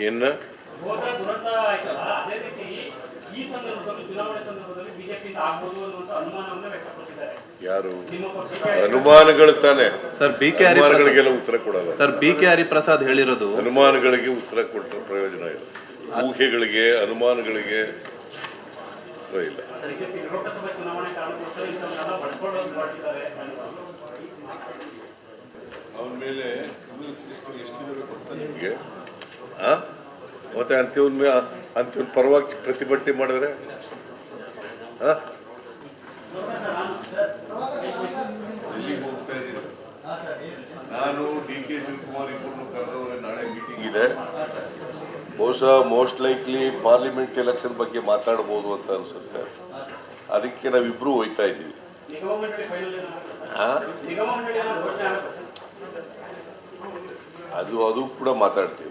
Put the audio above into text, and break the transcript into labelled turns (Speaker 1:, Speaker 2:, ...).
Speaker 1: ಏನ?
Speaker 2: ಹೋದ ದುರಂತ ಆಯ್ತಲ್ಲ ಅದೇ ರೀತಿ ಈ ಸಂದರ್ಭದಲ್ಲಿ ಚುನಾವಣೆ ಸಂದರ್ಭದಲ್ಲಿ ಬಿಜೆಪಿಯಿಂದ ಆಗ್ಬೋದು ಅನ್ನುವಂತ ಅನುಮಾನವನ್ನು ವ್ಯಕ್ತಪಡಿಸಿದ್ದಾರೆ
Speaker 1: ಯಾರು? ಅನುಮಾನಗಳು ತಾನೆ.
Speaker 3: ಸರ್ ಬಿ ಕೆ
Speaker 1: ಅನುಮಾನಗಳಿಗೆಲ್ಲ ಉತ್ತರ ಕೊಡಲ್ಲ.
Speaker 3: ಸರ್ ಬಿ ಕೆ ಹರಿಪ್ರಸಾದ್ ಹೇಳಿರೋದು
Speaker 1: ಅನುಮಾನಗಳಿಗೆ ಉತ್ತರ ಕೊಟ್ಟ ಪ್ರಯೋಜನ ಇಲ್ಲ. ಊಹೆಗಳಿಗೆ ಅನುಮಾನಗಳಿಗೆ ಉತ್ತರ ಇಲ್ಲ. ಮೇಲೆ ನಿಮಗೆ? ಮತ್ತೆ ಅಂತಿವನ್ ಮೇ ಅಂತ್ಯವನ್ ಪರವಾಗಿ ಪ್ರತಿಭಟನೆ ಮಾಡಿದ್ರೆ? ನಾನು ಡಿ ಕೆ ಶಿವಕುಮಾರ್ ಇಬ್ಬರು ಕರೆದವರ ನಾಳೆ ಮೀಟಿಂಗ್ ಇದೆ. ಬಹುಶಃ ಮೋಸ್ಟ್ ಲೈಕ್ಲಿ ಪಾರ್ಲಿಮೆಂಟ್ ಎಲೆಕ್ಷನ್ ಬಗ್ಗೆ ಮಾತಾಡ್ಬೋದು ಅಂತ ಅನ್ಸುತ್ತೆ. ಅದಕ್ಕೆ ನಾವಿಬ್ರು ಹೋಯ್ತಾ ಇದ್ದೀವಿ. ಅದು ಅದು ಕೂಡ ಮಾತಾಡ್ತೀವಿ.